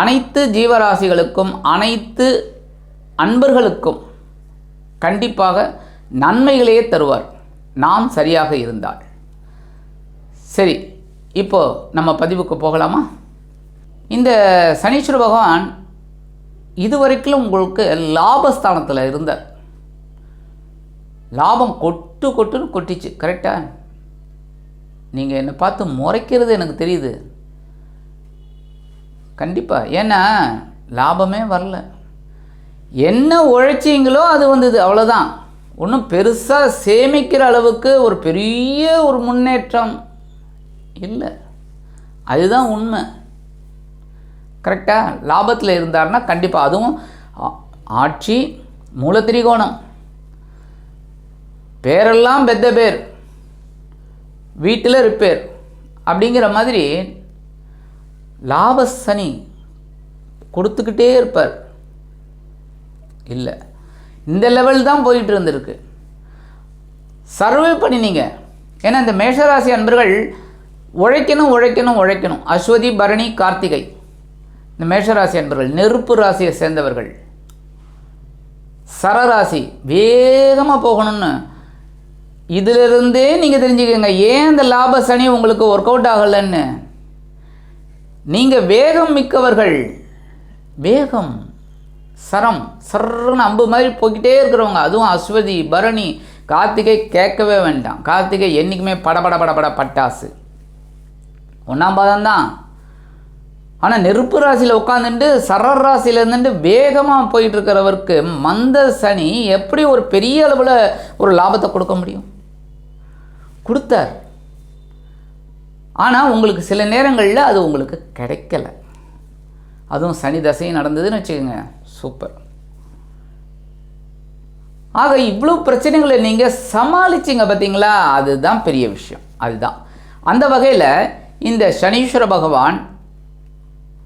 அனைத்து ஜீவராசிகளுக்கும் அனைத்து அன்பர்களுக்கும் கண்டிப்பாக நன்மைகளையே தருவார். நாம் சரியாக இருந்தால். சரி இப்போ நம்ம பதிவுக்கு போகலாமா? இந்த சனீஸ்வர பகவான் இதுவரைக்கும் உங்களுக்கு லாபஸ்தானத்தில் இருந்தார். லாபம் கொட்டு கொட்டுன்னு கொட்டிச்சு கரெக்டா நீங்கள் என்னை பார்த்து முறைக்கிறது எனக்கு தெரியுது. கண்டிப்பாக ஏன்னா லாபமே வரல. என்ன உழைச்சிங்களோ அது வந்தது அவ்வளோதான் ஒன்றும் பெருசாக சேமிக்கிற அளவுக்கு ஒரு பெரிய ஒரு முன்னேற்றம் இல்லை. அதுதான் உண்மை. கரெக்டாக லாபத்தில் இருந்தார்னா கண்டிப்பாக அதுவும் ஆட்சி மூலத்திரிகோணம். பேரெல்லாம் பெத்த பேர். வீட்டில் ரிப்பேர் அப்படிங்கிற மாதிரி லாப சனி கொடுத்துக்கிட்டே இருப்பார். இல்லை. இந்த லெவல் தான் போயிட்டு இருந்திருக்கு. சர்வே பண்ணினீங்க. ஏன்னா இந்த மேஷராசி அன்பர்கள் உழைக்கணும் உழைக்கணும் உழைக்கணும். அஸ்வதி பரணி கார்த்திகை. இந்த மேஷராசி அன்பர்கள் நெருப்பு ராசியை சேர்ந்தவர்கள். சரராசி வேகமாக போகணும்னு. இதிலிருந்தே நீங்கள் தெரிஞ்சுக்கோங்க ஏன் இந்த லாப சனி உங்களுக்கு ஒர்க் அவுட் ஆகலைன்னு? நீங்கள் வேகம் மிக்கவர்கள். வேகம் சரம் சர்ன்னு அம்பு மாதிரி போய்கிட்டே இருக்கிறவங்க. அதுவும் அஸ்வதி பரணி கார்த்திகை கேட்கவே வேண்டாம். கார்த்திகை என்றைக்குமே படபட படபட பட்டாசு. ஒன்றாம் பாதம் தான். ஆனால் நெருப்பு ராசியில் உட்காந்துட்டு சரர் ராசியில் இருந்துட்டு வேகமாக போயிட்டு இருக்கிறவருக்கு மந்த சனி எப்படி ஒரு பெரிய அளவில் ஒரு லாபத்தை கொடுக்க முடியும்? கொடுத்தார். ஆனால் உங்களுக்கு சில நேரங்களில் அது உங்களுக்கு கிடைக்கல. அதுவும் சனி தசையும் நடந்ததுன்னு வச்சுக்கோங்க. சூப்பர் ஆக இவ்வளோ பிரச்சனைகளை நீங்கள் சமாளிச்சிங்க பார்த்தீங்களா அதுதான் பெரிய விஷயம். அதுதான். அந்த வகையில் இந்த சனீஸ்வர பகவான்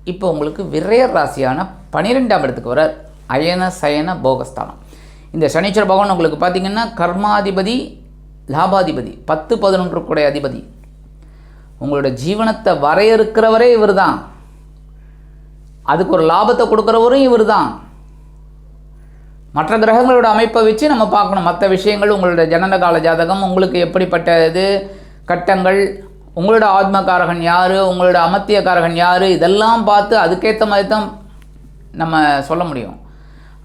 இப்போ உங்களுக்கு விரைய ராசியான பன்னிரெண்டாம் இடத்துக்கு வரார் அயன சயன போகஸ்தானம். இந்த சனீஸ்வர பகவான் உங்களுக்கு பார்த்தீங்கன்னா கர்மாதிபதி லாபாதிபதி பத்து பதினொன்று கூட அதிபதி. உங்களோட ஜீவனத்தை வரையறுக்கிறவரே இவர் தான் அதுக்கு ஒரு லாபத்தை கொடுக்குறவரும் இவர் தான் மற்ற கிரகங்களோட அமைப்பை வச்சு நம்ம பார்க்கணும். மற்ற விஷயங்கள் உங்களோட ஜனன கால ஜாதகம் உங்களுக்கு எப்படிப்பட்ட இது கட்டங்கள் உங்களோட ஆத்மகாரகன் யார் உங்களோட அமத்தியக்காரகன் யார் இதெல்லாம் பார்த்து அதுக்கேற்ற மாதிரி தான் நம்ம சொல்ல முடியும்.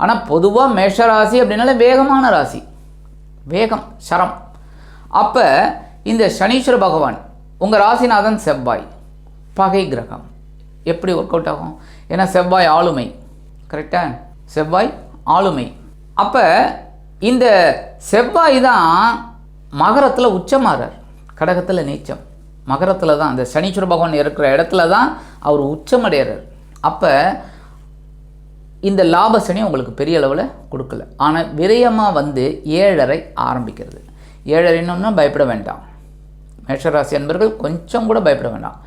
ஆனால் பொதுவாக மேஷ ராசி அப்படின்னாலே வேகமான ராசி. வேகம் சரம். அப்போ இந்த சனீஸ்வர பகவான் உங்கள் ராசிநாதன் செவ்வாய். பகை கிரகம். எப்படி ஒர்க் அவுட் ஆகும்? ஏன்னா செவ்வாய் ஆளுமை. கரெக்டா செவ்வாய் ஆளுமை. அப்போ இந்த செவ்வாய் தான் மகரத்தில் உச்சமாறார். கடகத்தில் நீச்சம். மகரத்தில் தான் அந்த சனீஸ்வர பகவான் இருக்கிற இடத்துல தான் அவர் உச்சமடைகிறார் அப்போ இந்த லாப சனி உங்களுக்கு பெரிய அளவில் கொடுக்கல. ஆனால் விரயமாக வந்து ஏழரை ஆரம்பிக்கிறது. ஏழரைன்னா பயப்பட வேண்டாம். மேஷராசி அன்பர்கள் கொஞ்சம் கூட பயப்பட வேண்டாம்.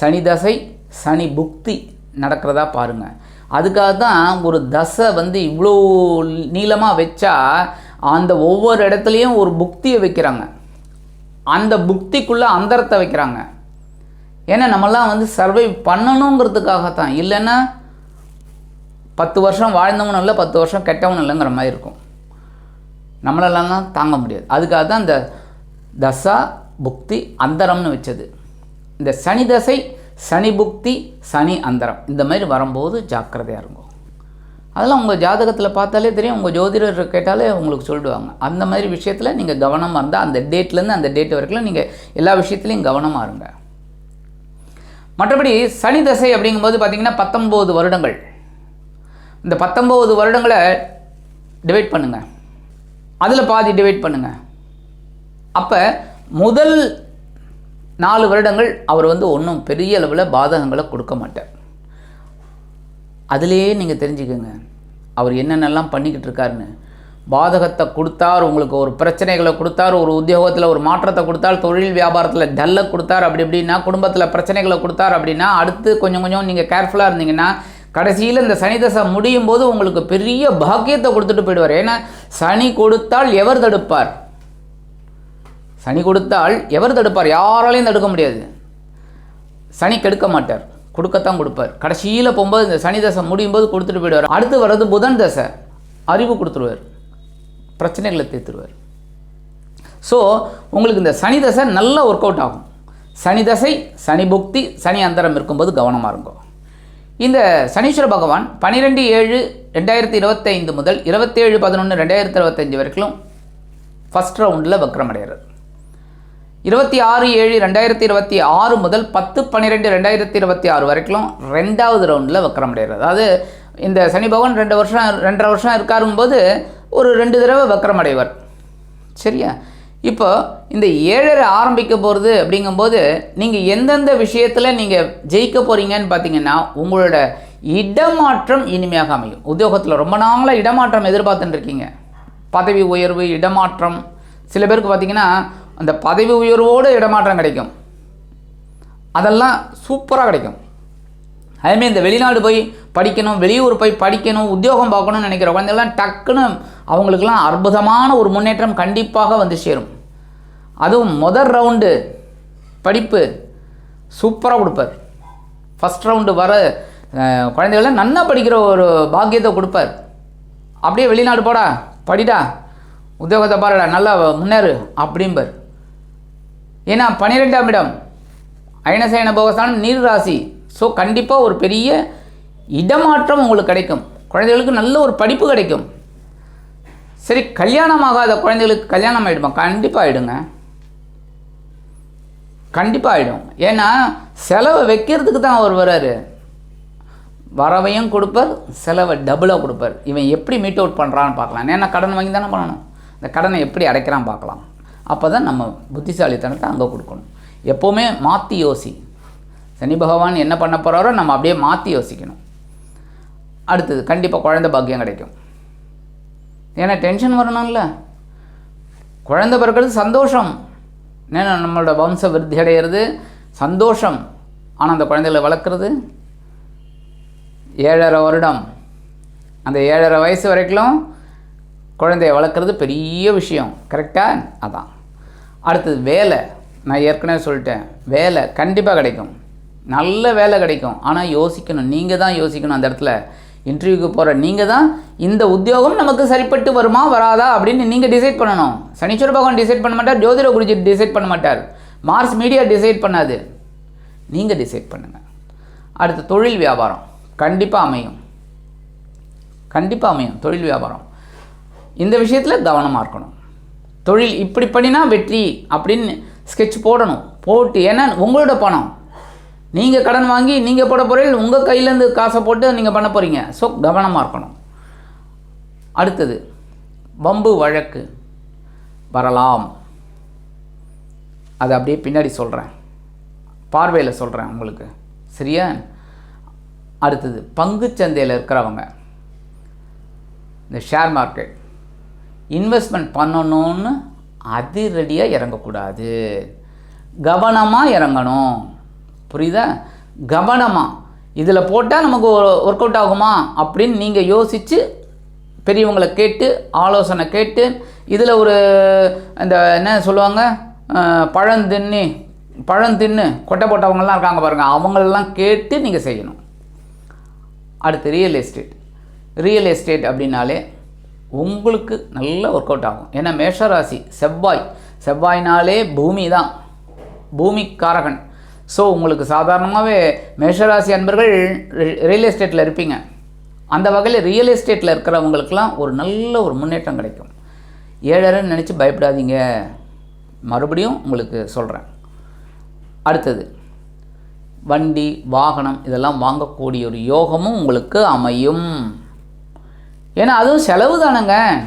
சனி தசை சனி புக்தி நடக்கிறதா பாருங்கள் அதுக்காக தான் ஒரு தசை வந்து இவ்வளோ நீளமாக வச்சா அந்த ஒவ்வொரு இடத்துலையும் ஒரு புக்தியை வைக்கிறாங்க. அந்த புக்திக்குள்ளே அந்தரத்தை வைக்கிறாங்க. ஏன்னா நம்மலாம் வந்து சர்வை பண்ணணுங்கிறதுக்காகத்தான். இல்லைன்னா பத்து வருஷம் வாழ்ந்தவனும் இல்லை பத்து வருஷம் கெட்டவனும் இல்லைங்கிற மாதிரி இருக்கும். நம்மளெல்லாம் தான் தாங்க முடியாது. அதுக்காக தான் இந்த தசா புக்தி அந்தரம்னு வச்சது. இந்த சனி தசை சனி புக்தி சனி அந்தரம். இந்த மாதிரி வரும்போது ஜாக்கிரதையாக இருக்கும் அதெல்லாம் உங்கள் ஜாதகத்தில் பார்த்தாலே தெரியும். உங்கள் ஜோதிடர் கேட்டாலே உங்களுக்கு சொல்லிடுவாங்க அந்த மாதிரி விஷயத்தில் நீங்கள் கவனமாக இருந்தால் அந்த டேட்லேருந்து அந்த டேட் வரைக்கும் நீங்கள் எல்லா விஷயத்துலையும் கவனமாக இருங்க. மற்றபடி சனி தசை அப்படிங்கும்போது பார்த்திங்கன்னா பத்தொம்போது வருடங்கள். இந்த பத்தொம்போது வருடங்களை டிவைட் பண்ணுங்கள் அதில் பாதி டிவைட் பண்ணுங்கள் அப்போ முதல் நாலு வருடங்கள் அவர் வந்து ஒன்றும் பெரிய அளவில் பாதகங்களை கொடுக்க மாட்டார். அதிலேயே நீங்கள் தெரிஞ்சுக்கோங்க அவர் என்னென்னலாம் பண்ணிக்கிட்டு இருக்காருன்னு. பாதகத்தை கொடுத்தார் உங்களுக்கு ஒரு பிரச்சனைகளை கொடுத்தார் ஒரு உத்தியோகத்தில் ஒரு மாற்றத்தை கொடுத்தார் தொழில் வியாபாரத்தில் டல்லை கொடுத்தார் அப்படி இப்படின்னா குடும்பத்தில் பிரச்சனைகளை கொடுத்தார் அப்படின்னா அடுத்து கொஞ்சம் கொஞ்சம் நீங்கள் கேர்ஃபுல்லாக இருந்தீங்கன்னா கடைசியில் இந்த சனி தசை முடியும் போது உங்களுக்கு பெரிய பாக்கியத்தை கொடுத்துட்டு போயிடுவார். ஏன்னா சனி கொடுத்தால் எவர் தடுப்பார்? சனி கொடுத்தால் எவர் தடுப்பார்? யாராலையும் தடுக்க முடியாது. சனி கெடுக்க மாட்டார். கொடுக்கத்தான் கொடுப்பார். கடைசியில் போகும்போது இந்த சனி தசை முடியும் போது கொடுத்துட்டு போயிடுவார். அடுத்து வர்றது புதன் தசை. அறிவு கொடுத்துருவார். பிரச்சனைகளை தீர்த்துருவார். ஸோ உங்களுக்கு இந்த சனி தசை நல்லா ஒர்க் அவுட் ஆகும். சனி தசை சனி புக்தி சனி அந்தரம் இருக்கும்போது கவனமாக இருக்கும் இந்த சனீஸ்வர பகவான் பன்னிரெண்டு ஏழு ரெண்டாயிரத்தி இருபத்தைந்து முதல் இருபத்தேழு பதினொன்று ரெண்டாயிரத்தி இருபத்தஞ்சி வரைக்கும் ஃபஸ்ட் ரவுண்டில் வக்ரம் அடைகிறார். இருபத்தி ஆறு ஏழு ரெண்டாயிரத்தி இருபத்தி ஆறு முதல் பத்து பன்னிரெண்டு ரெண்டாயிரத்தி இருபத்தி ஆறு வரைக்கும் ரெண்டாவது ரவுண்டில் வக்கரமடைகிறது அதாவது இந்த சனி பகவான் ரெண்டு வருஷம் ரெண்டரை வருஷம் இருக்காருங்கும்போது ஒரு ரெண்டு தடவை வக்கரமடைவர் அடைவார். சரியா? இப்போ இந்த ஏழரை ஆரம்பிக்க போகிறது அப்படிங்கும்போது நீங்கள் எந்தெந்த விஷயத்தில் நீங்கள் ஜெயிக்க போகிறீங்கன்னு பார்த்தீங்கன்னா உங்களோட இடமாற்றம் இனிமையாக அமையும். உத்தியோகத்தில் ரொம்ப நாளாக இடமாற்றம் எதிர்பார்த்துட்டு இருக்கீங்க. பதவி உயர்வு இடமாற்றம். சில பேருக்கு பார்த்தீங்கன்னா அந்த பதவி உயர்வோடு இடமாற்றம் கிடைக்கும். அதெல்லாம் சூப்பராக கிடைக்கும். அதுமாரி இந்த வெளிநாடு போய் படிக்கணும் வெளியூர் போய் படிக்கணும் உத்தியோகம் பார்க்கணும்னு நினைக்கிற குழந்தைகள்லாம் டக்குன்னு அவங்களுக்கெல்லாம் அற்புதமான ஒரு முன்னேற்றம் கண்டிப்பாக வந்து சேரும். அதுவும் முதல் ரவுண்டு படிப்பு சூப்பராக கொடுப்பார். ஃபஸ்ட் ரவுண்டு வர குழந்தைகள்லாம் நன்னா படிக்கிற ஒரு பாக்கியத்தை கொடுப்பார். அப்படியே வெளிநாடு போடா படிடா உத்தியோகத்தை பாருடா நல்லா முன்னேறு அப்படிம்பார். ஏன்னா பன்னிரெண்டாம் இடம் அயனசயன போகஸ்தானம் நீர் ராசி ஸோ கண்டிப்பாக ஒரு பெரிய இடமாற்றம் உங்களுக்கு கிடைக்கும். குழந்தைகளுக்கு நல்ல ஒரு படிப்பு கிடைக்கும். சரி கல்யாணம் ஆகாத குழந்தைகளுக்கு கல்யாணம் ஆகிடுமா கண்டிப்பாக ஆகிடுங்க கண்டிப்பாக ஆகிடும் ஏன்னா செலவை வைக்கிறதுக்கு தான் அவர் வராரு. வரவையும் கொடுப்பார் செலவை டபுளாக கொடுப்பார். இவன் எப்படி மீட் அவுட் பண்ணுறான்னு பார்க்கலாம். ஏன்னா கடன் வாங்கி தானே பண்ணணும். இந்த கடனை எப்படி அடைக்கிறான் பார்க்கலாம். அப்போ தான் நம்ம புத்திசாலித்தனத்தை அங்கே கொடுக்கணும். எப்போவுமே மாற்றி யோசி. சனி பகவான் என்ன பண்ண போகிறாரோ நம்ம அப்படியே மாற்றி யோசிக்கணும். அடுத்தது கண்டிப்பாக குழந்த பாக்கியம் கிடைக்கும். ஏன்னா டென்ஷன் வரணும்ல. குழந்த பிறக்கிறது சந்தோஷம். ஏன்னா நம்மளோட வம்ச விருத்தி அடைகிறது சந்தோஷம். ஆனால் அந்த குழந்தைகளை வளர்க்குறது ஏழரை வருடம். அந்த ஏழரை வயசு வரைக்கும் குழந்தைய வளர்க்குறது பெரிய விஷயம். கரெக்டாக அதான். அடுத்தது வேலை. நான் ஏற்கனவே சொல்லிட்டேன். வேலை கண்டிப்பாக கிடைக்கும். நல்ல வேலை கிடைக்கும். ஆனால் யோசிக்கணும். நீங்கள் தான் யோசிக்கணும் அந்த இடத்துல. இன்டர்வியூக்கு போகிற நீங்கள் தான் இந்த உத்தியோகம் நமக்கு சரிப்பட்டு வருமா வராதா அப்படின்னு நீங்கள் டிசைட் பண்ணணும். சனீஸ்வர பகவான் டிசைட் பண்ண மாட்டார். ஜோதிட குருஜி டிசைட் பண்ண மாட்டார். மார்ஸ் மீடியா டிசைட் பண்ணாது. நீங்கள் டிசைட் பண்ணுங்கள் அடுத்து தொழில் வியாபாரம். கண்டிப்பாக அமையும். கண்டிப்பாக அமையும். தொழில் வியாபாரம். இந்த விஷயத்தில் கவனமாக இருக்கணும். தொழில் இப்படி பண்ணினா வெற்றி அப்படின்னு ஸ்கெட்ச் போடணும். போட்டு ஏன்னா உங்களோட பணம். நீங்கள் கடன் வாங்கி நீங்கள் போட போகிறீங்க உங்கள் கையிலேருந்து காசை போட்டு நீங்கள் பண்ண போகிறீங்க ஸோ கவனமாக இருக்கணும். அடுத்தது வம்பு வழக்கு. வரலாம். அதை அப்படியே பின்னாடி சொல்கிறேன் பார்வையில் சொல்கிறேன் உங்களுக்கு. சரியா? அடுத்தது பங்குச்சந்தையில் இருக்கிறவங்க. இந்த ஷேர் மார்க்கெட் இன்வெஸ்ட்மெண்ட் பண்ணணும்னு அதிரடியாக இறங்கக்கூடாது. கவனமாக இறங்கணும். புரியுதா? கவனமாக இதில் போட்டால் நமக்கு ஒர்க் அவுட் ஆகுமா? அப்படின்னு நீங்கள் யோசித்து பெரியவங்களை கேட்டு ஆலோசனை கேட்டு இதில் ஒரு இந்த என்ன சொல்லுவாங்க? அஹ், பழந்தின்னு பழந்தின்னு கொட்டை போட்டவங்கள்லாம் இருக்காங்க பாருங்கள் அவங்களெல்லாம் கேட்டு நீங்கள் செய்யணும். அடுத்து ரியல் எஸ்டேட் ரியல் எஸ்டேட் அப்படின்னாலே உங்களுக்கு நல்ல ஒர்க் அவுட் ஆகும். ஏன்னா மேஷராசி செவ்வாய். செவ்வாய்னாலே பூமி தான். பூமிக்காரகன். ஸோ உங்களுக்கு சாதாரணமாகவே மேஷராசி அன்பர்கள் ரியல் எஸ்டேட்டில் இருப்பீங்க. அந்த வகையில் ரியல் எஸ்டேட்டில் இருக்கிறவங்களுக்கெல்லாம் ஒரு நல்ல ஒரு முன்னேற்றம் கிடைக்கும். ஏழரைன்னு நினச்சி பயப்படாதீங்க. மறுபடியும் உங்களுக்கு சொல்கிறேன் அடுத்தது வண்டி வாகனம் இதெல்லாம் வாங்கக்கூடிய ஒரு யோகமும் உங்களுக்கு அமையும். ஏன்னா அதுவும் செலவு தானேங்க.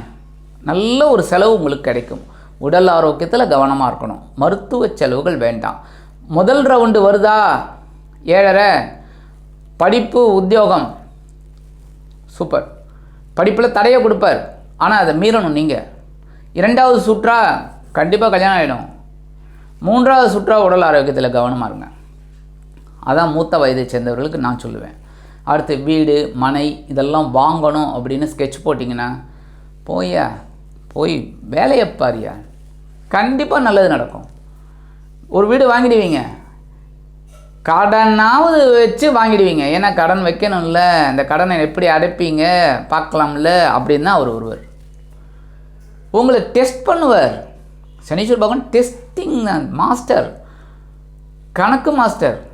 நல்ல ஒரு செலவு உங்களுக்கு கிடைக்கும். உடல் ஆரோக்கியத்தில் கவனமாக இருக்கணும். மருத்துவ செலவுகள் வேண்டாம். முதல் ரவுண்டு வருதா? ஏழரை. படிப்பு உத்தியோகம். சூப்பர். படிப்பில் தடையை கொடுப்பார். ஆனால் அதை மீறணும் நீங்கள் இரண்டாவது சுற்றா கண்டிப்பாக கல்யாணம் ஆகிடும் மூன்றாவது சுற்றா உடல் ஆரோக்கியத்தில் கவனமாக இருங்க. அதான் மூத்த வயதை சேர்ந்தவர்களுக்கு நான் சொல்லுவேன். அடுத்து வீடு மனை இதெல்லாம் வாங்கணும் அப்படின்னு ஸ்கெட்ச் போட்டிங்கன்னா போய்யா? போய் வேலையை பாரியா. கண்டிப்பாக நல்லது நடக்கும். ஒரு வீடு வாங்கிடுவீங்க. கடனாவது வச்சு வாங்கிடுவீங்க. ஏன்னா கடன் வைக்கணும்ல. அந்த கடனை எப்படி அடைப்பீங்க? பார்க்கலாம்ல அப்படின்னு தான் அவர் ஒருவர் உங்களை டெஸ்ட் பண்ணுவார். சனீஸ்வர் பகவான் டெஸ்டிங் மாஸ்டர் கணக்கு மாஸ்டர்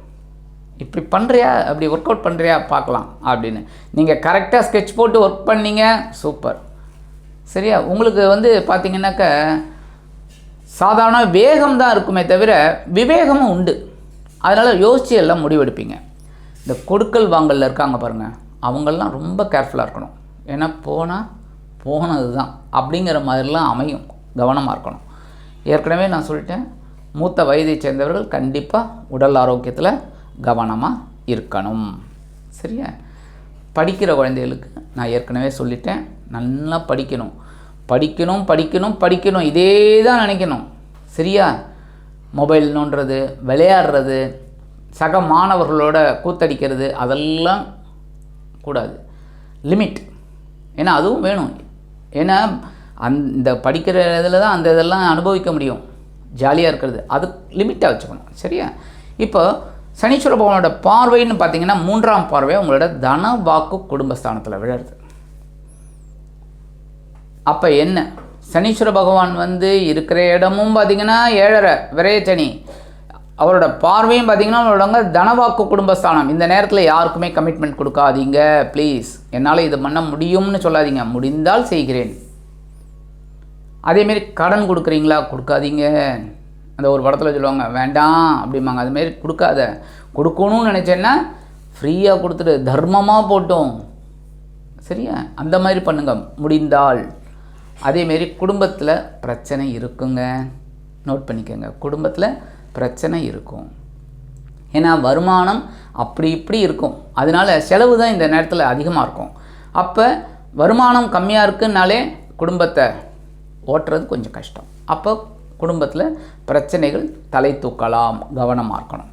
இப்படி பண்ணுறியா அப்படி ஒர்க் அவுட் பண்ணுறியா பார்க்கலாம் அப்படின்னு. நீங்கள் கரெக்டாக ஸ்கெட்ச் போட்டு ஒர்க் பண்ணீங்க சூப்பர் சரியா? உங்களுக்கு வந்து பார்த்தீங்கன்னாக்க சாதாரண வேகம் தான் இருக்குமே தவிர விவேகமும் உண்டு. அதனால் யோசித்து எல்லாம் முடிவெடுப்பீங்க. இந்த கொடுக்கல் வாங்கலில் இருக்காங்க பாருங்கள் அவங்கெல்லாம் ரொம்ப கேர்ஃபுல்லாக இருக்கணும். ஏன்னா போனால் போனது தான் அப்படிங்கிற மாதிரிலாம் அமையும் கவனமாக இருக்கணும். ஏற்கனவே நான் சொல்லிட்டேன் மூத்த வயதை சேர்ந்தவர்கள் கண்டிப்பாக உடல் ஆரோக்கியத்தில் கவனமாக இருக்கணும். சரியா? படிக்கிற குழந்தைகளுக்கு நான் ஏற்கனவே சொல்லிட்டேன் நல்லா படிக்கணும். படிக்கணும் படிக்கணும் படிக்கணும். இதே தான் நினைக்கணும். சரியா? மொபைல் நோண்டுறது விளையாடுறது சக மாணவர்களோட கூத்தடிக்கிறது அதெல்லாம் கூடாது. லிமிட் ஏன்னா அதுவும் வேணும். ஏன்னா அந்த படிக்கிற இதில் தான் அந்த இதெல்லாம் அனுபவிக்க முடியும். ஜாலியாக இருக்கிறது. அது லிமிட்டாக வச்சுக்கணும். சரியா? இப்போ சனீஸ்வர பகவானோட பார்வைன்னு பார்த்தீங்கன்னா மூன்றாம் பார்வை உங்களோட தன வாக்கு குடும்பஸ்தானத்தில் விழுறது. அப்போ என்ன? சனீஸ்வர பகவான் வந்து இருக்கிற இடமும் பார்த்தீங்கன்னா ஏழரை விரையச்சனி அவரோட பார்வையும் பார்த்தீங்கன்னா அவரோட தனவாக்கு குடும்பஸ்தானம். இந்த நேரத்தில் யாருக்குமே கமிட்மெண்ட் கொடுக்காதீங்க ப்ளீஸ் என்னால் இது பண்ண முடியும்னு சொல்லாதீங்க. முடிந்தால் செய்கிறேன். அதேமாரி கடன் கொடுக்குறீங்களா? கொடுக்காதீங்க. அந்த ஒரு படத்தில் சொல்லுவாங்க வேண்டாம் அப்படிம்பாங்க. அதுமாரி கொடுக்காத. கொடுக்கணும்னு நினச்சேன்னா ஃப்ரீயாக கொடுத்துட்டு தர்மமாக போட்டோம். சரியா? அந்த மாதிரி பண்ணுங்க. முடிந்தால். அதேமாரி குடும்பத்தில் பிரச்சனை இருக்குங்க. நோட் பண்ணிக்கோங்க. குடும்பத்தில் பிரச்சனை இருக்கும். ஏன்னா வருமானம் அப்படி இப்படி இருக்கும். அதனால செலவு தான் இந்த நேரத்தில் அதிகமாக இருக்கும். அப்போ வருமானம் கம்மியாக இருக்குன்னாலே குடும்பத்தை ஓட்டுறது கொஞ்சம் கஷ்டம். அப்போ குடும்பத்தில் பிரச்சனைகள் தலை தூக்கலாம் கவனமாக இருக்கணும்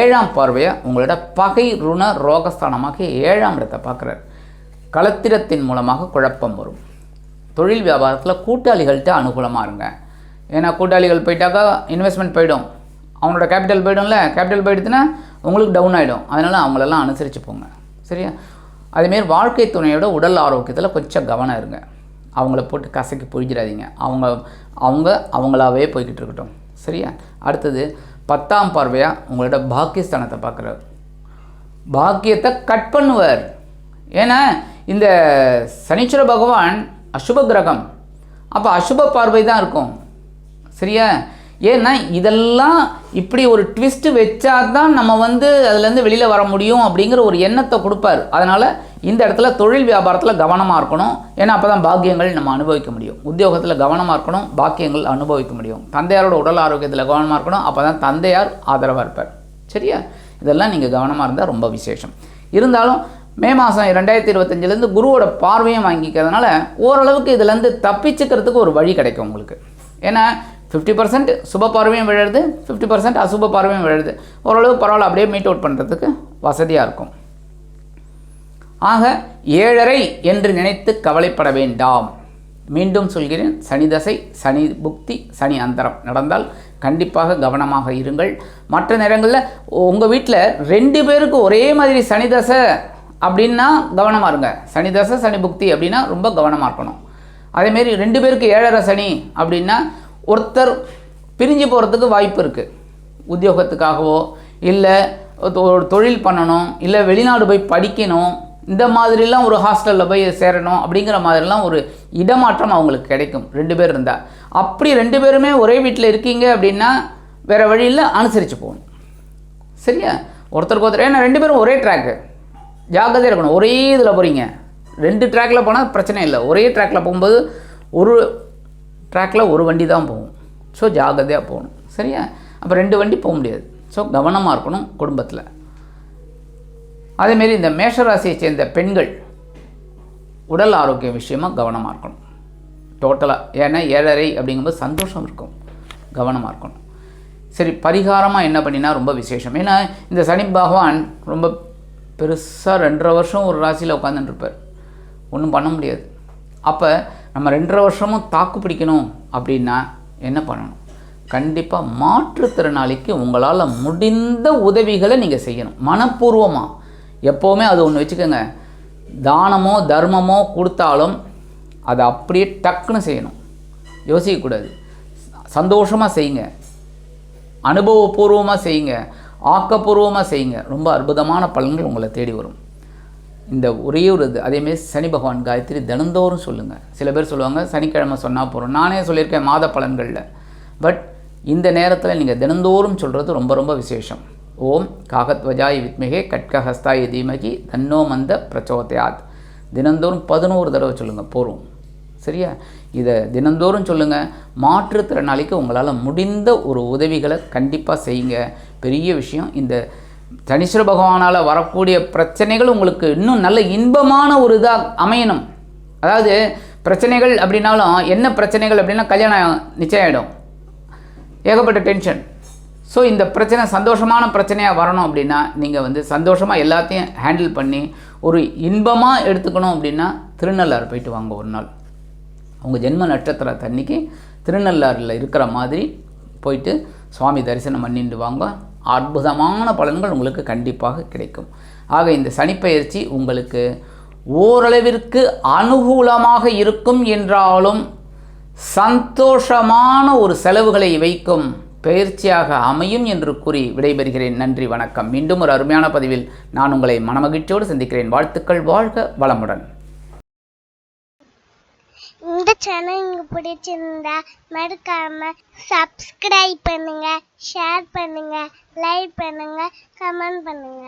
ஏழாம் பார்வையை உங்களோட பகை ருண ரோகஸ்தானமாக ஏழாம் இடத்தை பார்க்குறார். களத்திரத்தின் மூலமாக குழப்பம் வரும். தொழில் வியாபாரத்தில் கூட்டாளிகள்கிட்ட அனுகூலமாக இருங்க. ஏன்னா கூட்டாளிகள் போயிட்டாக்கா இன்வெஸ்ட்மெண்ட் போயிடும். அவங்களோட கேபிட்டல் போயிடும்ல கேபிட்டல் போயிடுச்சுன்னா உங்களுக்கு டவுன் ஆகிடும் அதனால் அவங்களெல்லாம் அனுசரித்து போங்க. சரியா? அதேமாரி வாழ்க்கை துணையோட உடல் ஆரோக்கியத்தில் கொஞ்சம் கவனம் இருங்க. அவங்கள போட்டு கசக்கி பொழிஞ்சிடாதீங்க. அவங்க அவங்க அவங்களாவே போய்கிட்டு இருக்கட்டும். சரியா? அடுத்தது பத்தாம் பார்வையாக உங்களோட பாக்கியஸ்தானத்தை பார்க்குறாரு. பாக்கியத்தை கட் பண்ணுவார். ஏன்னா இந்த சனீஸ்வர பகவான் அசுப கிரகம். அப்போ அசுப பார்வை தான் இருக்கும். சரியா? ஏன்னா இதெல்லாம் இப்படி ஒரு ட்விஸ்ட்டு வச்சா தான் நம்ம வந்து அதுலேருந்து வெளியில் வர முடியும் அப்படிங்கிற ஒரு எண்ணத்தை கொடுப்பாரு. அதனால் இந்த இடத்துல தொழில் வியாபாரத்தில் கவனமாக இருக்கணும். ஏன்னா அப்போ தான் பாக்கியங்கள் நம்ம அனுபவிக்க முடியும். உத்தியோகத்தில் கவனமாக இருக்கணும் பாக்கியங்கள் அனுபவிக்க முடியும். தந்தையாரோட உடல் ஆரோக்கியத்தில் கவனமாக இருக்கணும் அப்போ தான் தந்தையார் ஆதரவாக இருப்பார். சரியா? இதெல்லாம் நீங்கள் கவனமாக இருந்தால் ரொம்ப விசேஷம். இருந்தாலும் மே மாதம் ரெண்டாயிரத்தி இருபத்தஞ்சிலேருந்து குருவோட பார்வையும் வாங்கிக்கிறதுனால ஓரளவுக்கு இதுலேருந்து தப்பிச்சுக்கிறதுக்கு ஒரு வழி கிடைக்கும் உங்களுக்கு. ஏன்னா ஃபிஃப்டி பர்சன்ட் சுப பார்வையும் விழுது ஃபிஃப்டி பர்சன்ட் அசுப பார்வையும் விழுது ஓரளவு பரவாயில்ல அப்படியே மீட் அவுட் பண்ணுறதுக்கு வசதியாக இருக்கும். ஆக ஏழரை என்று நினைத்து கவலைப்பட வேண்டாம். மீண்டும் சொல்கிறேன் சனி தசை சனி புக்தி சனி அந்தரம். நடந்தால் கண்டிப்பாக கவனமாக இருங்கள். மற்ற நேரங்களில் உங்கள் வீட்டில் ரெண்டு பேருக்கு ஒரே மாதிரி சனி தசை அப்படின்னா கவனமாக இருங்க. சனி தசை சனி புக்தி அப்படின்னா ரொம்ப கவனமாக இருக்கணும். அதேமாரி ரெண்டு பேருக்கு ஏழரை சனி அப்படின்னா ஒருத்தர் பிரிஞ்சு போகிறதுக்கு வாய்ப்பு இருக்குது உத்தியோகத்துக்காகவோ இல்லை ஒரு தொழில் பண்ணணும் இல்லை வெளிநாடு போய் படிக்கணும் இந்த மாதிரிலாம் ஒரு ஹாஸ்டலில் போய் சேரணும் அப்படிங்கிற மாதிரிலாம் ஒரு இடமாற்றம் அவங்களுக்கு கிடைக்கும். ரெண்டு பேர் இருந்தால் அப்படி ரெண்டு பேருமே ஒரே வீட்டில் இருக்கீங்க அப்படின்னா வேறு வழியில் அனுசரித்து போகணும். சரியா? ஒருத்தருக்கு ஒருத்தர் ஏன்னா ரெண்டு பேரும் ஒரே ட்ராக்கு ஜாக்கிரதையாக இருக்கணும். ஒரே இதில் போகிறீங்க ரெண்டு ட்ராக்கில் போனால் பிரச்சனை இல்லை. ஒரே ட்ராக்கில் போகும்போது ஒரு ட்ராக்கில் ஒரு வண்டி தான் போகும். ஸோ ஜாக்கிரதையாக போகணும். சரியா? அப்போ ரெண்டு வண்டி போக முடியாது. ஸோ கவனமாக இருக்கணும் குடும்பத்தில். அதேமாரி இந்த மேஷராசியை சேர்ந்த பெண்கள் உடல் ஆரோக்கிய விஷயமாக கவனமாக இருக்கணும். டோட்டலாக ஏன்னா ஏழரை அப்படிங்கும்போது சந்தோஷம் இருக்கும். கவனமாக இருக்கணும். சரி பரிகாரமாக என்ன பண்ணினா ரொம்ப விசேஷம். ஏன்னா இந்த சனி பகவான் ரொம்ப பெருசாக ரெண்டரை வருஷம் ஒரு ராசியில் உட்காந்துட்டுருப்பார் ஒன்றும் பண்ண முடியாது. அப்போ நம்ம ரெண்டரை வருஷமும் தாக்கு பிடிக்கணும் அப்படின்னா என்ன பண்ணணும்? கண்டிப்பாக மாற்றுத்திறனாளிக்கு உங்களால் முடிந்த உதவிகளை நீங்கள் செய்யணும். மனப்பூர்வமாக எப்போவுமே அது ஒன்று வச்சுக்கோங்க. தானமோ தர்மமோ கொடுத்தாலும் அதை அப்படியே டக்குன்னு செய்யணும். யோசிக்கக்கூடாது சந்தோஷமாக செய்யுங்க. அனுபவபூர்வமாக செய்யுங்க. ஆக்கப்பூர்வமாக செய்யுங்க. ரொம்ப அற்புதமான பலன்கள் உங்களை தேடி வரும். இந்த ஒரே ஒரு இது அதேமாரி சனி பகவான் காயத்ரி தினந்தோறும் சொல்லுங்கள் சில பேர் சொல்லுவாங்க சனிக்கிழமை சொன்னால் போகிறோம் நானே சொல்லியிருக்கேன் மாத பலன்களில். பட் இந்த நேரத்தில் நீங்கள் தினந்தோறும் சொல்கிறது ரொம்ப ரொம்ப விசேஷம். ஓம் காகத்வஜாய் வித்மிகே கட்கஹஸ்தாய் தீமகி தன்னோ மந்த பிரச்சோதயாத். தினந்தோறும் பதினோரு தடவை சொல்லுங்கள் போகிறோம் சரியா? இதை தினந்தோறும் சொல்லுங்கள் மாற்றுத்திறனாளிக்கு உங்களால் முடிந்த ஒரு உதவிகளை கண்டிப்பாக செய்யுங்க. பெரிய விஷயம் இந்த சனீஸ்வர பகவானால் வரக்கூடிய பிரச்சனைகள் உங்களுக்கு இன்னும் நல்ல இன்பமான ஒரு இதாக அமையணும். அதாவது பிரச்சனைகள் அப்படின்னாலும் என்ன பிரச்சனைகள் அப்படின்னா கல்யாணம் நிச்சயம் ஆகிடும் ஏகப்பட்ட டென்ஷன். ஸோ இந்த பிரச்சனை சந்தோஷமான பிரச்சனையாக வரணும் அப்படின்னா நீங்கள் வந்து சந்தோஷமாக எல்லாத்தையும் ஹேண்டில் பண்ணி ஒரு இன்பமாக எடுத்துக்கணும் அப்படின்னா திருநள்ளாறு போயிட்டு வாங்க ஒரு நாள். உங்கள் ஜென்ம நட்சத்திர தண்ணிக்கு திருநள்ளாறில் இருக்கிற மாதிரி போயிட்டு சுவாமி தரிசனம் பண்ணிட்டு வாங்க. அற்புதமான பலன்கள் உங்களுக்கு கண்டிப்பாக கிடைக்கும். ஆக இந்த சனிப்பெயர்ச்சி உங்களுக்கு ஓரளவிற்கு அனுகூலமாக இருக்கும் என்றாலும் சந்தோஷமான ஒரு செலவுகளை வைக்கும் பயிற்சியாக அமையும் என்று கூறி விடைபெறுகிறேன். நன்றி வணக்கம். மீண்டும் ஒரு அருமையான பதிவில் நான் உங்களை மனமகிழ்ச்சியோடு சந்திக்கிறேன். வாழ்த்துக்கள் வாழ்க வளமுடன். இந்த சேனல் உங்களுக்கு பிடிச்சிருந்தா மறக்காம சப்ஸ்கிரைப் பண்ணுங்க ஷேர் பண்ணுங்க லைக் பண்ணுங்க கமெண்ட் பண்ணுங்க.